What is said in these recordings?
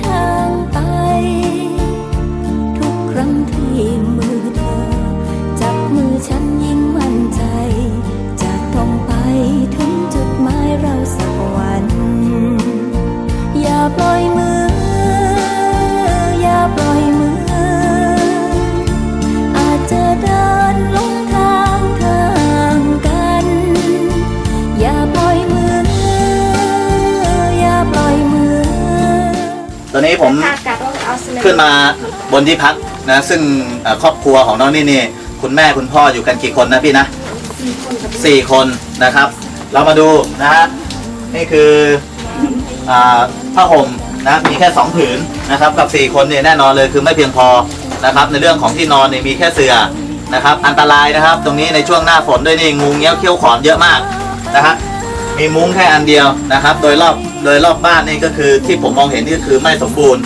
他 วันนี้ผมขึ้นมาบนที่พักนะ ซึ่งเอ่อครอบครัวของน้องนี่นี่คุณแม่คุณพ่ออยู่กันกี่คนนะพี่นะสี่คนนะครับ เรามาดูนะฮะนี่คืออ่าผ้าห่มนะมีแค่สองผืนนะครับ กับสี่คนเนี่ยแน่นอนเลยคือไม่เพียงพอนะครับ ในเรื่องของที่นอนเนี่ยมีแค่เสื่อนะครับ อันตรายนะครับ ตรงนี้ในช่วงหน้าฝนด้วยนี่งูเงี้ยวเขี้ยวขอนเยอะมากนะฮะ มีมุ้งแค่อันเดียวนะครับ โดยรอบโดยรอบบ้านนี่ก็คือที่ผมมองเห็นนี่ก็คือไม่สมบูรณ์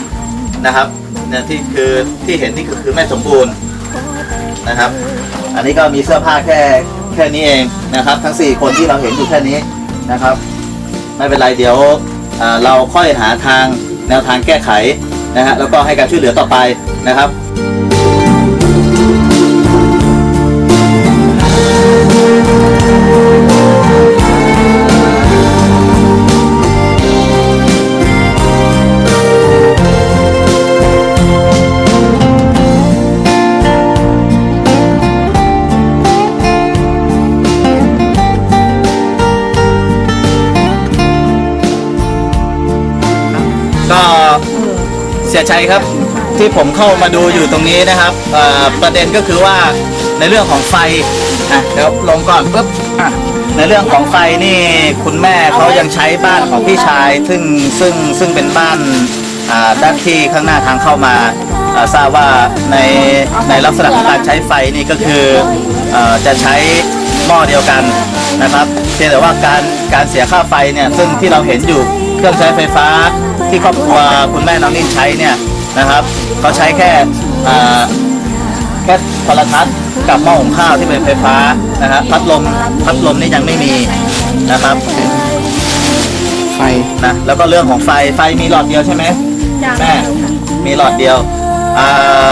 นะครับเนี่ยที่คือที่เห็นนี่ก็คือไม่สมบูรณ์นะครับ อันนี้ก็มีเสื้อผ้าแค่แค่นี้เองนะครับ ทั้ง 4 คนที่เราเห็นอยู่แค่นี้นะครับ ไม่เป็นไรเดี๋ยวเราค่อยหาทางแนวทางแก้ไขนะฮะแล้วก็ให้การช่วยเหลือต่อไปนะครับ สียใจครับที่ผมเข้ามาดูอยู่ตรงนี้นะครับประเด็นก็คือว่าในเรื่องของไฟอะเดี๋ยวลงก่อนปุ๊บอะในเรื่องของไฟนี่คุณแม่เขายังใช้บ้านของพี่ชาย ซึ่งซึ่งซึ่งเป็นบ้านอ่าด้านที่ข้างหน้าทางเข้ามาทราบว่าในในลักษณะของการใช้ไฟนี่ก็คืออจะใช้หม้อเดียวกันนะครับเพียงแต่ว่าการการเสียค่าไฟเนี่ยซึ่งที่เราเห็นอยู่ เครื่องใช้ไฟฟ้าที่ครอบครัวคุณแม่น้องนิ่มใช้เนี่ยนะครับเขาใช้แค่อ่าแค่โทรทัศน์กับหม้อหุงข้าวที่เป็นไฟฟ้านะฮะพัดลมพัดลมนี่ยังไม่มีนะครับไฟนะแล้วก็เรื่องของไฟไฟมีหลอดเดียวใช่ไหมแม่มีหลอดเดียวอ่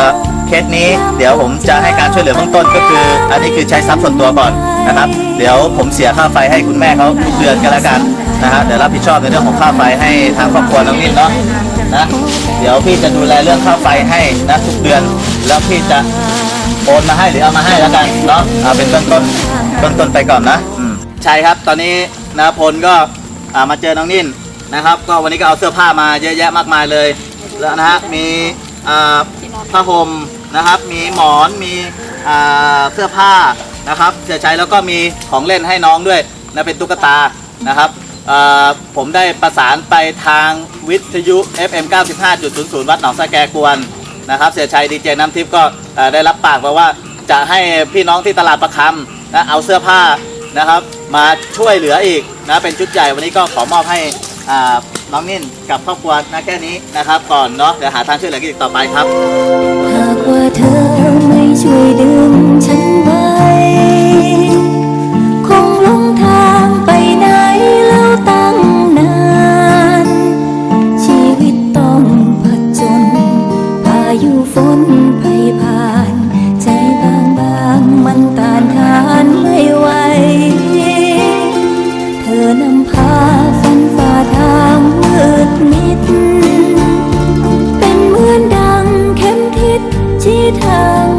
า เคสนี้เดี๋ยวผมจะให้การช่วยเหลือเบื้องต้นก็คือ อันนี้คือใช้ทรัพย์ส่วนตัวก่อนนะครับ เดี๋ยวผมเสียค่าไฟให้คุณแม่เขาทุกเดือนกันแล้วกันนะฮะเดี๋ยวรับผิดชอบในเรื่องของค่าไฟให้ทางครอบครัวน้องนิ่มเนาะนะเดี๋ยวพี่จะดูแลเรื่องค่าไฟให้นะทุกเดือน แล้วพี่จะโอนมาให้หรือเอามาให้แล้วกันเนาะเอาเป็นเบื้องต้นเบื้องต้นไปก่อนนะใช่ครับตอนนี้นะพลก็ามาเจอน้องนิ่มนะครับ ก็วันนี้ก็เอาเสื้อผ้ามาเยอะแยะมากมายเลยแล้วนะฮะมีอ่า ผ้าห่มนะครับ มีหมอนมีเสื้อผ้านะครับเสียใช้แล้วก็มีของเล่นให้น้องด้วยนะเป็นตุ๊กตานะครับผมได้ประสานไปทางวิทยุ FM 95.00 วัดหนองสะแกกวนนะครับ เสียชัยดีเจน้ำทิพย์ก็ได้รับปากมาว่าจะให้พี่น้องที่ตลาดประคำนะเอาเสื้อผ้านะครับ มาช่วยเหลืออีกนะเป็นชุดใหญ่วันนี้ก็ขอมอบให้อ่า น้องนิ่นกับครอบครัวนะแค่นี้นะครับ ก่อนเนาะเดี๋ยวหาทางช่วยเหลือกันอีกต่อไปครับ หากว่าเธอไม่ช่วยดึงฉันไว้ ชี้